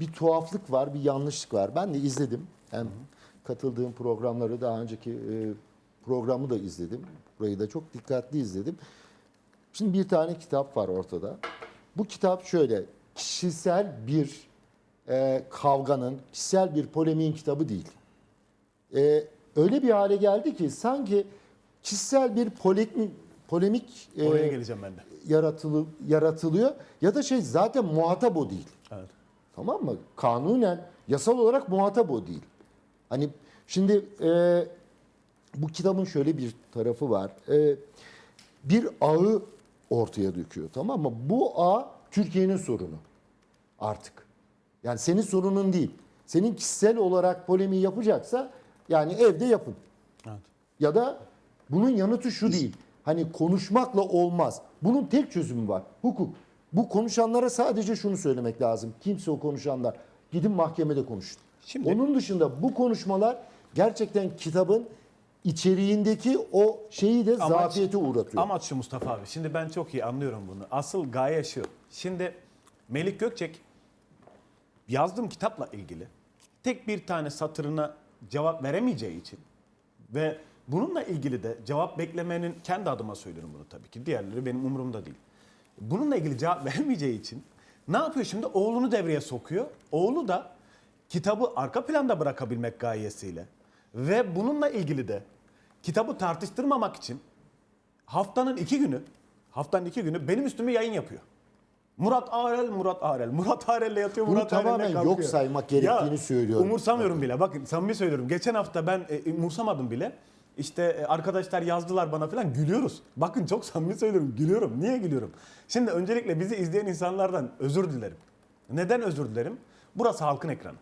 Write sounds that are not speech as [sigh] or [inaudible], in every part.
bir tuhaflık var, bir yanlışlık var. Ben de izledim. Hem katıldığım programları daha önceki e, programı da izledim. Burayı da çok dikkatli izledim. Şimdi bir tane kitap var ortada. Bu kitap şöyle kişisel bir e, kavganın, kişisel bir polemiğin kitabı değil. E, öyle bir hale geldi ki sanki kişisel bir polemik polemik e, Oraya geleceğim ben de. yaratılı, yaratılıyor ya da şey zaten muhatap o değil. Evet. Tamam mı? Kanunen, yasal olarak muhatap o değil. Hani şimdi e, bu kitabın şöyle bir tarafı var. E, bir ağı ortaya döküyor tamam mı? Bu ağ Türkiye'nin sorunu artık. Yani senin sorunun değil. Senin kişisel olarak polemiği yapacaksa yani evde yapın. Evet. Ya da bunun yanıtı şu değil. Hani konuşmakla olmaz. Bunun tek çözümü var. Hukuk. Bu konuşanlara sadece şunu söylemek lazım. Kimse o konuşanlar. Gidin mahkemede konuşun. Şimdi- Onun dışında bu konuşmalar gerçekten kitabın içeriğindeki o şeyi de Amaç- zafiyete uğratıyor. Amaç şu Mustafa abi. Şimdi ben çok iyi anlıyorum bunu. Asıl gaye şu. Şimdi Melik Gökçek yazdığım kitapla ilgili tek bir tane satırına cevap veremeyeceği için ve bununla ilgili de cevap beklemenin kendi adıma söylüyorum bunu tabii ki. Diğerleri benim umurumda değil. Bununla ilgili cevap [laughs] veremeyeceği için ne yapıyor şimdi? Oğlunu devreye sokuyor. Oğlu da kitabı arka planda bırakabilmek gayesiyle ve bununla ilgili de kitabı tartıştırmamak için haftanın iki günü, haftanın iki günü benim üstüme yayın yapıyor. Murat Arel, Murat Arel. Murat Arel'le yatıyor, Bunu Murat Arel'le tamamen kalkıyor. yok saymak gerektiğini söylüyorum. Umursamıyorum bile. Bakın samimi söylüyorum. Geçen hafta ben e, umursamadım bile. İşte e, arkadaşlar yazdılar bana falan gülüyoruz. Bakın çok samimi söylüyorum gülüyorum. Niye gülüyorum? Şimdi öncelikle bizi izleyen insanlardan özür dilerim. Neden özür dilerim? Burası halkın ekranı.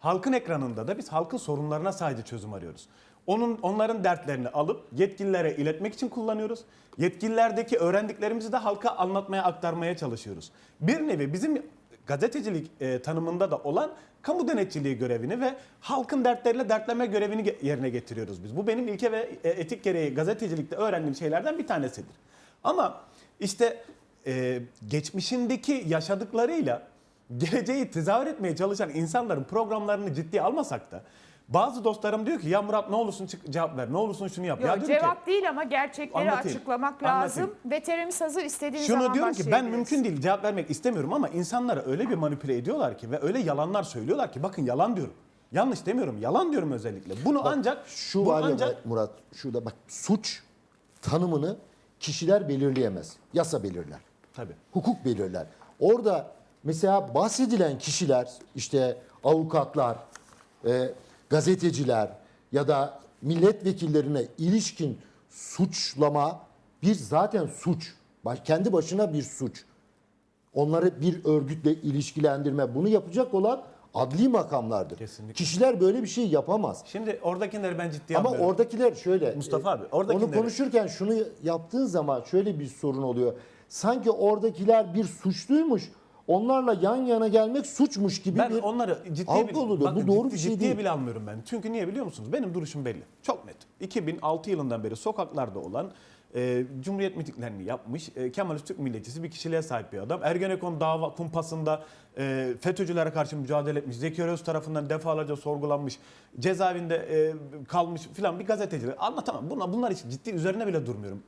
Halkın ekranında da biz halkın sorunlarına sadece çözüm arıyoruz. Onun onların dertlerini alıp yetkililere iletmek için kullanıyoruz. Yetkililerdeki öğrendiklerimizi de halka anlatmaya, aktarmaya çalışıyoruz. Bir nevi bizim gazetecilik e, tanımında da olan kamu denetçiliği görevini ve halkın dertleriyle dertleme görevini yerine getiriyoruz biz. Bu benim ilke ve e, etik gereği gazetecilikte öğrendiğim şeylerden bir tanesidir. Ama işte e, geçmişindeki yaşadıklarıyla geleceği tezahür etmeye çalışan insanların programlarını ciddiye almasak da bazı dostlarım diyor ki ya Murat ne olursun çık cevap ver ne olursun şunu yap. Yok, ya diyorum ki, cevap değil ama gerçekleri Anlatayım, açıklamak anlatayım. lazım. Veterimiz hazır istediğiniz Şunu zaman diyorum ki ben mümkün değil cevap vermek istemiyorum ama insanlara öyle bir manipüle ediyorlar ki ve öyle yalanlar söylüyorlar ki bakın yalan diyorum. Yanlış demiyorum yalan diyorum özellikle. Bunu ancak Şu bu var ya ancak Murat, şurada bak suç tanımını kişiler belirleyemez. Yasa belirler. tabii. hukuk belirler. Orada mesela bahsedilen kişiler işte avukatlar, e, gazeteciler ya da milletvekillerine ilişkin suçlama bir zaten suç. Kendi başına bir suç. Onları bir örgütle ilişkilendirme bunu yapacak olan adli makamlardır. Kesinlikle. Kişiler böyle bir şey yapamaz. Şimdi oradakileri ben ciddiye Ama almıyorum. oradakiler şöyle. Mustafa e, abi, oradakileri- Onu konuşurken şunu yaptığın zaman şöyle bir sorun oluyor. Sanki oradakiler bir suçluymuş. Onlarla yan yana gelmek suçmuş gibi Ben bir onları ciddiye algı bile, oluyor. bakın Bu doğru ciddi- bir şey ciddiye değil. bile almıyorum ben. Çünkü niye biliyor musunuz? Benim duruşum belli. Çok net. 2006 yılından beri sokaklarda olan e, Cumhuriyet mitinglerini yapmış e, Kemal Türk milletçisi bir kişiliğe sahip bir adam. Ergenekon dava kumpasında e, FETÖ'cülere karşı mücadele etmiş. Zeki Öz tarafından defalarca sorgulanmış. Cezaevinde e, kalmış filan bir gazeteci. Anlatamam. Bunlar, bunlar için ciddi üzerine bile durmuyorum.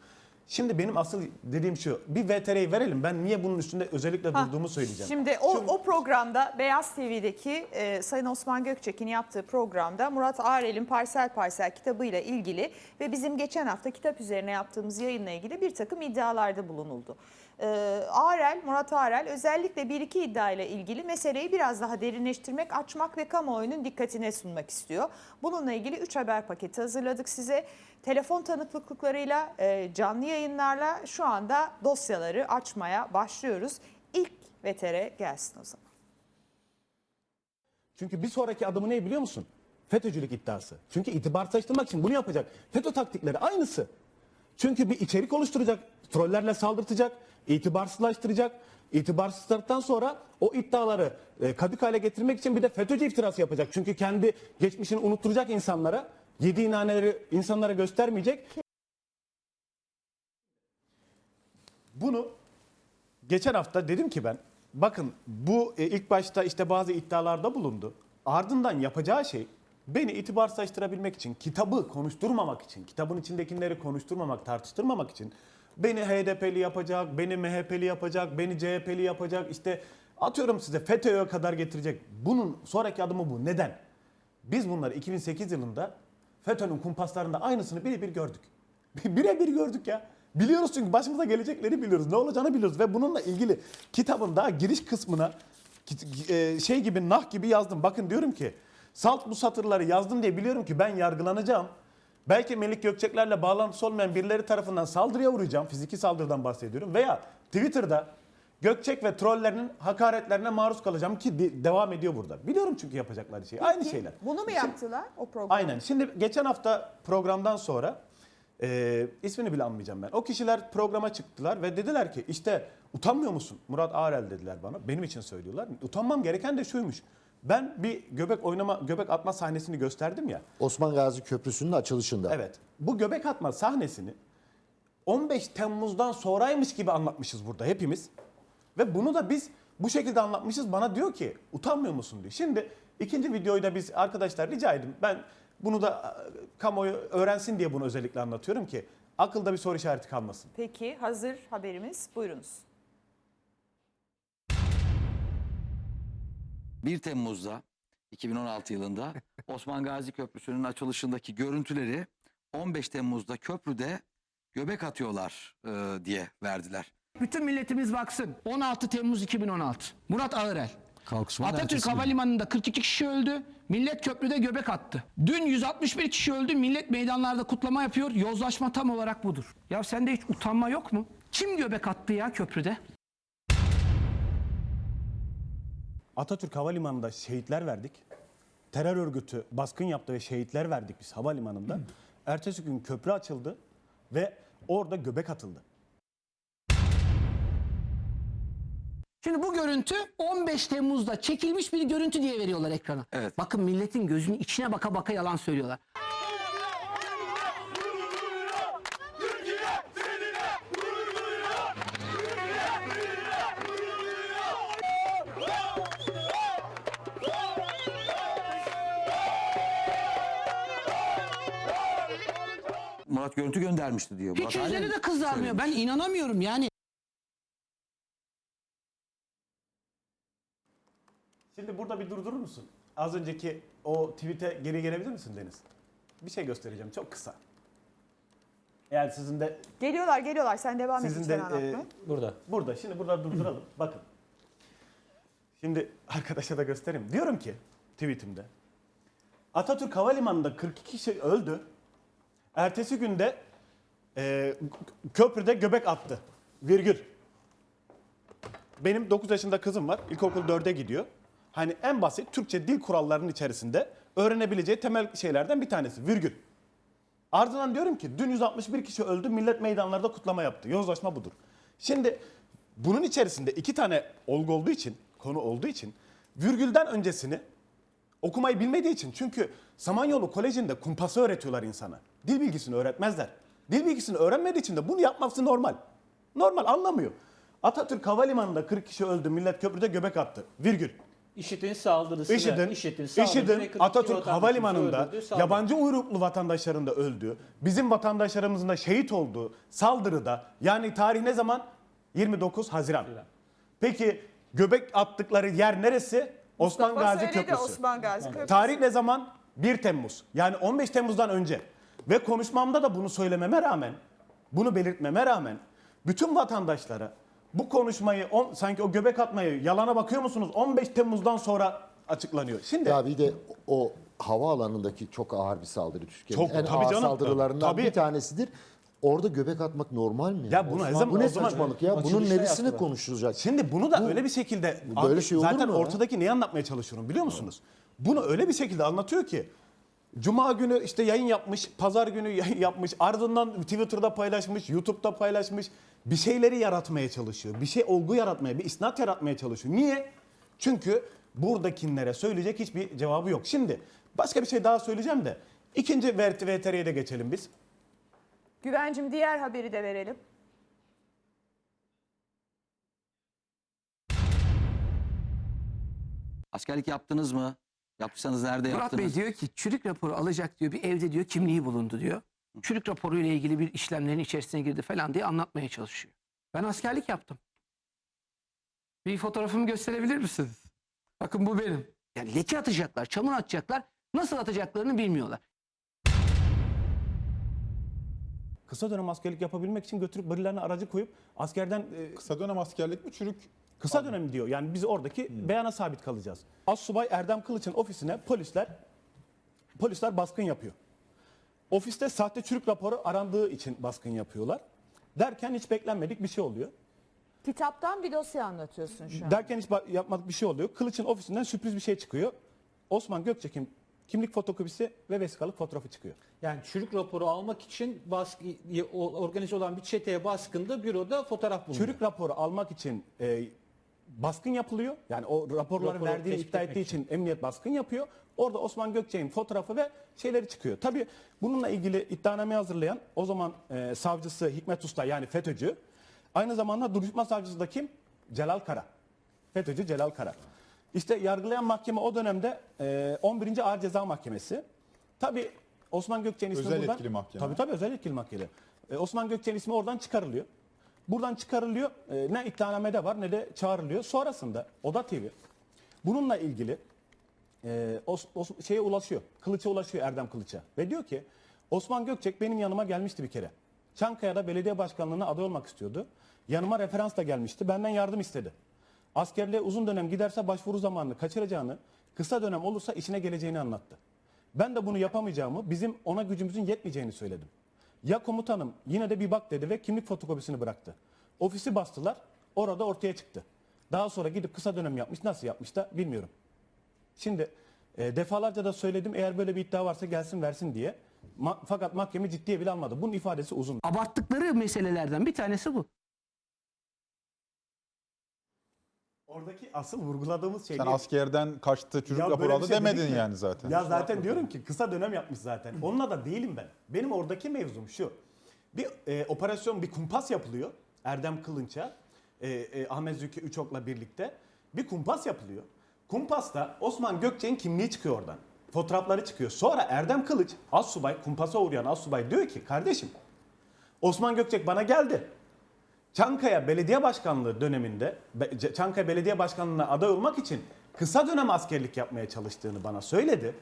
Şimdi benim asıl dediğim şu. Bir VTR'yi verelim. Ben niye bunun üstünde özellikle Ha, durduğumu söyleyeceğim. Şimdi o, Şu- o programda Beyaz TV'deki e, Sayın Osman Gökçek'in yaptığı programda Murat Arel'in Parsel Parsel kitabıyla ilgili ve bizim geçen hafta kitap üzerine yaptığımız yayınla ilgili bir takım iddialarda bulunuldu. E, Arel, Murat Arel özellikle bir iki iddia ile ilgili meseleyi biraz daha derinleştirmek, açmak ve kamuoyunun dikkatine sunmak istiyor. Bununla ilgili 3 haber paketi hazırladık size. Telefon tanıklıklarıyla, e, canlı yayınlarla şu anda dosyaları açmaya başlıyoruz. İlk vetere gelsin o zaman. Çünkü bir sonraki adımı ne biliyor musun? FETÖ'cülük iddiası. Çünkü itibarsızlaştırmak için bunu yapacak. FETÖ taktikleri aynısı. Çünkü bir içerik oluşturacak, trollerle saldırtacak, itibarsızlaştıracak. İtibarsızlıktan sonra o iddiaları e, kadık hale getirmek için bir de FETÖ'cü iftirası yapacak. Çünkü kendi geçmişini unutturacak insanlara, yediği naneleri insanlara göstermeyecek. Bunu geçen hafta dedim ki ben bakın bu e, ilk başta işte bazı iddialarda bulundu. Ardından yapacağı şey beni itibarsızlaştırabilmek için, kitabı konuşturmamak için, kitabın içindekileri konuşturmamak, tartıştırmamak için beni HDP'li yapacak, beni MHP'li yapacak, beni CHP'li yapacak, işte atıyorum size FETÖ'ye kadar getirecek. Bunun sonraki adımı bu. Neden? Biz bunları 2008 yılında FETÖ'nün kumpaslarında aynısını birebir gördük. [laughs] birebir gördük ya. Biliyoruz çünkü başımıza gelecekleri biliyoruz. Ne olacağını biliyoruz ve bununla ilgili kitabın daha giriş kısmına e, şey gibi nah gibi yazdım. Bakın diyorum ki salt bu satırları yazdım diye biliyorum ki ben yargılanacağım. Belki Melik Gökçekler'le bağlantısı olmayan birileri tarafından saldırıya uğrayacağım. Fiziki saldırıdan bahsediyorum. Veya Twitter'da Gökçek ve trollerinin hakaretlerine maruz kalacağım ki de- devam ediyor burada. Biliyorum çünkü yapacakları şey. Aynı Peki, şeyler. Bunu mu yaptılar o program? Aynen. Şimdi geçen hafta programdan sonra e, ismini bile anmayacağım ben. O kişiler programa çıktılar ve dediler ki işte utanmıyor musun? Murat Arel dediler bana. Benim için söylüyorlar. Utanmam gereken de şuymuş. Ben bir göbek oynama, göbek atma sahnesini gösterdim ya. Osman Gazi Köprüsü'nün açılışında. Evet. Bu göbek atma sahnesini 15 Temmuz'dan sonraymış gibi anlatmışız burada hepimiz. Ve bunu da biz bu şekilde anlatmışız. Bana diyor ki utanmıyor musun diyor. Şimdi ikinci videoyu da biz arkadaşlar rica edin. Ben bunu da e, kamuoyu öğrensin diye bunu özellikle anlatıyorum ki akılda bir soru işareti kalmasın. Peki hazır haberimiz buyurunuz. 1 Temmuz'da 2016 yılında [laughs] Osman Gazi Köprüsü'nün açılışındaki görüntüleri 15 Temmuz'da köprüde göbek atıyorlar e, diye verdiler. Bütün milletimiz baksın. 16 Temmuz 2016. Murat Ağırel. Kalkışmanın Atatürk ertesi. Havalimanı'nda 42 kişi öldü. Millet köprüde göbek attı. Dün 161 kişi öldü. Millet meydanlarda kutlama yapıyor. Yozlaşma tam olarak budur. Ya sende hiç utanma yok mu? Kim göbek attı ya köprüde? Atatürk Havalimanı'nda şehitler verdik. Terör örgütü baskın yaptı ve şehitler verdik biz havalimanında. Ertesi gün köprü açıldı ve orada göbek atıldı. Şimdi bu görüntü 15 Temmuz'da çekilmiş bir görüntü diye veriyorlar ekrana. Evet. Bakın milletin gözünün içine baka baka yalan söylüyorlar. Murat görüntü göndermişti diyor. Hiç Murat yüzleri de kızarmıyor. Ben söylemiş. inanamıyorum yani. Şimdi burada bir durdurur musun? Az önceki o tweet'e geri gelebilir misin Deniz? Bir şey göstereceğim çok kısa. Eğer sizin de Geliyorlar geliyorlar sen devam et sizin lütfen de anlatmaya. e, burada burada şimdi burada durduralım. [clears throat] Bakın. Şimdi arkadaşa da göstereyim. Diyorum ki tweetimde Atatürk Havalimanı'nda 42 kişi öldü. Ertesi günde e, köprüde göbek attı. Virgül. Benim 9 yaşında kızım var. İlkokul 4'e gidiyor. Hani en basit Türkçe dil kurallarının içerisinde öğrenebileceği temel şeylerden bir tanesi. Virgül. Ardından diyorum ki dün 161 kişi öldü millet meydanlarda kutlama yaptı. Yozlaşma budur. Şimdi bunun içerisinde iki tane olgu olduğu için, konu olduğu için virgülden öncesini okumayı bilmediği için çünkü Samanyolu Koleji'nde kumpası öğretiyorlar insana. Dil bilgisini öğretmezler. Dil bilgisini öğrenmediği için de bunu yapması normal. Normal anlamıyor. Atatürk Havalimanı'nda 40 kişi öldü, millet köprüde göbek attı. Virgül. IŞİD'in saldırısıyla IŞİD'in, IŞİD'in IŞİD'in 42 Atatürk Havalimanı'nda saldırı. yabancı uyruklu vatandaşların da öldüğü, bizim vatandaşlarımızın da şehit olduğu saldırıda yani tarih ne zaman? 29 Haziran. Peki göbek attıkları yer neresi? Osman Mustafa Gazi söyledi, Köprüsü. Osman Gazi Köprüsü. Tarih ne zaman? 1 Temmuz. Yani 15 Temmuz'dan önce. Ve konuşmamda da bunu söylememe rağmen, bunu belirtmeme rağmen bütün vatandaşlara bu konuşmayı, on- sanki o göbek atmayı yalana bakıyor musunuz? 15 Temmuz'dan sonra açıklanıyor. Şimdi Ya bir de o havaalanındaki çok ağır bir saldırı Türkiye'nin Çok, en tabii ağır canım. saldırılarından Tabii. bir tanesidir. Orada göbek atmak normal mi? Ya bunu Osman, Ezem- bu ne o zaman- saçmalık ya? Bunun Açılışta neresini yaptılar. konuşulacak? Şimdi bunu da öyle bir şekilde böyle şey olur zaten mu ya? ortadaki neyi anlatmaya çalışıyorum biliyor musunuz? Bunu öyle bir şekilde anlatıyor ki Cuma günü işte yayın yapmış, pazar günü [laughs] yayın yapmış, ardından Twitter'da paylaşmış, YouTube'da paylaşmış. Bir şeyleri yaratmaya çalışıyor. Bir şey olgu yaratmaya, bir isnat yaratmaya çalışıyor. Niye? Çünkü buradakilere söyleyecek hiçbir cevabı yok. Şimdi başka bir şey daha söyleyeceğim de ikinci VTR'ye de geçelim biz. Güvencim diğer haberi de verelim. Askerlik yaptınız mı? Yaptıysanız nerede Murat yaptınız? Bey diyor ki çürük raporu alacak diyor. Bir evde diyor kimliği bulundu diyor. Çürük raporuyla ilgili bir işlemlerin içerisine girdi falan diye anlatmaya çalışıyor. Ben askerlik yaptım. Bir fotoğrafımı gösterebilir misiniz? Bakın bu benim. Yani leke atacaklar, çamur atacaklar. Nasıl atacaklarını bilmiyorlar. Kısa dönem askerlik yapabilmek için götürüp birilerine aracı koyup askerden e, Kısa dönem askerlik mi çürük? Kısa dönem diyor. Yani biz oradaki beyana sabit kalacağız. Assubay Erdem Kılıç'ın ofisine polisler polisler baskın yapıyor. Ofiste sahte çürük raporu arandığı için baskın yapıyorlar. Derken hiç beklenmedik bir şey oluyor. Kitaptan bir dosya anlatıyorsun şu an. Derken hiç ba- yapmadık bir şey oluyor. Kılıç'ın ofisinden sürpriz bir şey çıkıyor. Osman Gökçek'in kimlik fotokopisi ve vesikalık fotoğrafı çıkıyor. Yani çürük raporu almak için baskı, organize olan bir çeteye baskında büroda fotoğraf bulunuyor. Çürük raporu almak için e, baskın yapılıyor. Yani o raporları Raporu verdiğini tespit iddia etmek ettiği için emniyet baskın yapıyor. Orada Osman Gökçek'in fotoğrafı ve şeyleri çıkıyor. Tabii bununla ilgili iddianame hazırlayan o zaman e, savcısı Hikmet Usta yani FETÖ'cü. Aynı zamanda duruşma savcısı da kim? Celal Kara. FETÖ'cü Celal Kara. İşte yargılayan mahkeme o dönemde e, 11. Ağır Ceza Mahkemesi. Tabii Osman Gökçek'in ismi Özel buradan... yetkili mahkeme. Tabii tabii özel yetkili mahkeme. E, Osman Gökçek'in ismi oradan çıkarılıyor. Buradan çıkarılıyor. E, ne iddianamede var ne de çağrılıyor. Sonrasında Oda TV bununla ilgili e, Os, Os- şeye ulaşıyor. Kılıç'a ulaşıyor Erdem Kılıç'a. Ve diyor ki Osman Gökçek benim yanıma gelmişti bir kere. Çankaya'da belediye başkanlığına aday olmak istiyordu. Yanıma referans da gelmişti. Benden yardım istedi. Askerliğe uzun dönem giderse başvuru zamanını kaçıracağını, kısa dönem olursa işine geleceğini anlattı. Ben de bunu yapamayacağımı, bizim ona gücümüzün yetmeyeceğini söyledim. Ya komutanım yine de bir bak dedi ve kimlik fotokopisini bıraktı. Ofisi bastılar, orada ortaya çıktı. Daha sonra gidip kısa dönem yapmış, nasıl yapmış da bilmiyorum. Şimdi e, defalarca da söyledim eğer böyle bir iddia varsa gelsin versin diye. Ma- fakat mahkeme ciddiye bile almadı. Bunun ifadesi uzun. Abarttıkları meselelerden bir tanesi bu. Oradaki asıl vurguladığımız şey Sen askerden kaçtı, çürük Ya bir aldı şey demedin yani zaten. Ya zaten diyorum ki kısa dönem yapmış zaten. Onunla da değilim ben. Benim oradaki mevzum şu. Bir e, operasyon, bir kumpas yapılıyor. Erdem Kılınç'a, e, e, Ahmet Zülkü Üçok'la birlikte. Bir kumpas yapılıyor. Kumpasta Osman Gökçek'in kimliği çıkıyor oradan. Fotoğrafları çıkıyor. Sonra Erdem Kılıç, Assubay, kumpasa uğrayan Assubay diyor ki kardeşim Osman Gökçek bana geldi. Çankaya Belediye Başkanlığı döneminde Çankaya Belediye Başkanlığı'na aday olmak için kısa dönem askerlik yapmaya çalıştığını bana söyledi.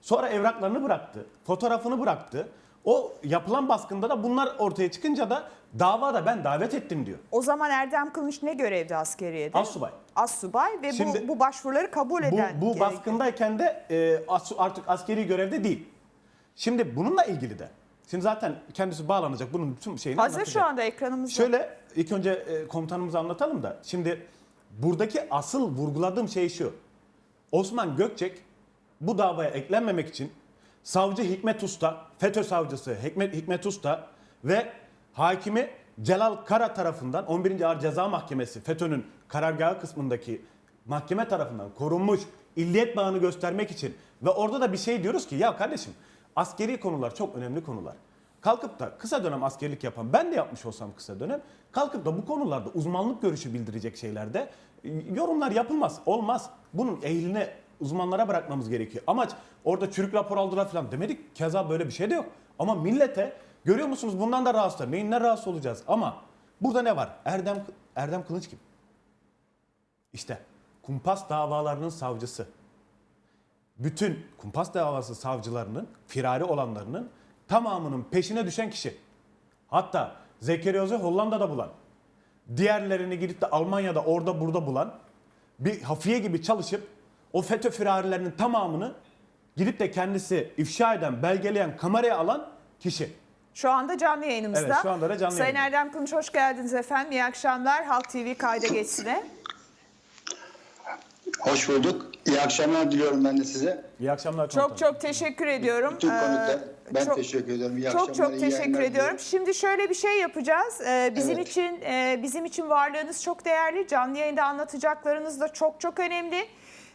Sonra evraklarını bıraktı, fotoğrafını bıraktı. O yapılan baskında da bunlar ortaya çıkınca da davada ben davet ettim diyor. O zaman Erdem Kılıç ne görevde askeriyede? Assubay. Assubay ve Şimdi- bu, bu başvuruları kabul Bu, eden. bu baskındayken de e, artık askeri görevde değil. Şimdi bununla ilgili de. Şimdi zaten kendisi bağlanacak bunun bütün şeyini Hazır anlatacak. şu anda ekranımızda. Şöyle ilk önce e, komutanımızı anlatalım da. Şimdi buradaki asıl vurguladığım şey şu. Osman Gökçek bu davaya eklenmemek için savcı Hikmet Usta, FETÖ savcısı Hikmet, Hikmet Usta ve hakimi Celal Kara tarafından 11. Ağır Ceza Mahkemesi FETÖ'nün karargahı kısmındaki mahkeme tarafından korunmuş illiyet bağını göstermek için ve orada da bir şey diyoruz ki ya kardeşim askeri konular çok önemli konular. Kalkıp da kısa dönem askerlik yapan ben de yapmış olsam kısa dönem kalkıp da bu konularda uzmanlık görüşü bildirecek şeylerde e, yorumlar yapılmaz. Olmaz. Bunun ehline uzmanlara bırakmamız gerekiyor. Amaç orada çürük rapor aldılar falan demedik. Keza böyle bir şey de yok. Ama millete görüyor musunuz bundan da rahatsızlar. Neyinden rahatsız olacağız? Ama burada ne var? Erdem Erdem Kılıç kim? İşte kumpas davalarının savcısı bütün kumpas davası savcılarının, firari olanlarının tamamının peşine düşen kişi. Hatta Zekeriya Hollanda'da bulan, diğerlerini gidip de Almanya'da orada burada bulan, bir hafiye gibi çalışıp o FETÖ firarilerinin tamamını gidip de kendisi ifşa eden, belgeleyen, kameraya alan kişi. Şu anda canlı yayınımızda. Evet, şu anda da canlı Sayın yayında. Erdem Kılıç hoş geldiniz efendim. İyi akşamlar. Halk TV kayda geçsine. Hoş bulduk. İyi akşamlar diliyorum ben de size. İyi akşamlar Çok komutanım. çok teşekkür ediyorum. Bütün konuklar. Ee, Ben çok- teşekkür ediyorum. İyi çok çok teşekkür ediyorum. diliyorum. Şimdi şöyle bir şey yapacağız. Ee, bizim Evet. için e, bizim için varlığınız çok değerli. Canlı yayında anlatacaklarınız da çok çok önemli.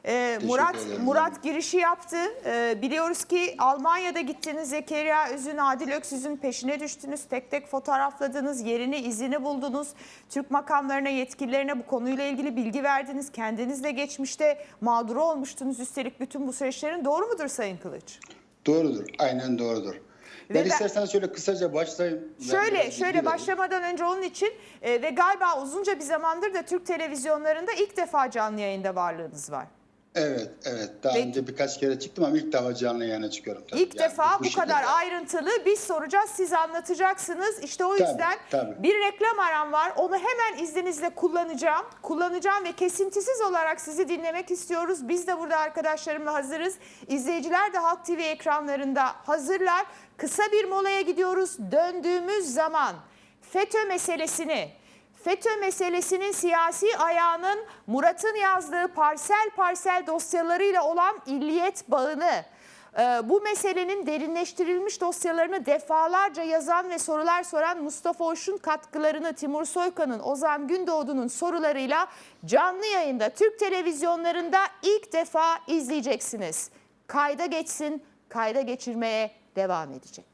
Ee, Murat ederim. Murat girişi yaptı. Ee, biliyoruz ki Almanya'da gittiniz. Zekeriya Özün, Adil Öksüz'ün peşine düştünüz. Tek tek fotoğrafladınız. Yerini, izini buldunuz. Türk makamlarına, yetkililerine bu konuyla ilgili bilgi verdiniz. Kendiniz de geçmişte mağdur olmuştunuz. Üstelik bütün bu süreçlerin doğru mudur Sayın Kılıç? Doğrudur. Aynen doğrudur. Ve Ben ben- isterseniz şöyle kısaca başlayayım. Şöyle şöyle başlamadan önce onun için e, ve galiba uzunca bir zamandır da Türk televizyonlarında ilk defa canlı yayında varlığınız var. Evet, evet. Daha Peki. önce birkaç kere çıktım ama ilk defa canlı yayına çıkıyorum. tabii. İlk Yani defa bu, şekilde. kadar ayrıntılı biz soracağız, siz anlatacaksınız. İşte o Tabii, yüzden tabii. bir reklam aram var. Onu hemen izninizle kullanacağım. Kullanacağım ve kesintisiz olarak sizi dinlemek istiyoruz. Biz de burada arkadaşlarımla hazırız. İzleyiciler de Halk TV ekranlarında hazırlar. Kısa bir molaya gidiyoruz. Döndüğümüz zaman FETÖ meselesini FETÖ meselesinin siyasi ayağının Murat'ın yazdığı parsel parsel dosyalarıyla olan illiyet bağını, e, bu meselenin derinleştirilmiş dosyalarını defalarca yazan ve sorular soran Mustafa Hoş'un katkılarını Timur Soykan'ın, Ozan Gündoğdu'nun sorularıyla canlı yayında Türk televizyonlarında ilk defa izleyeceksiniz. Kayda geçsin, kayda geçirmeye devam edecek.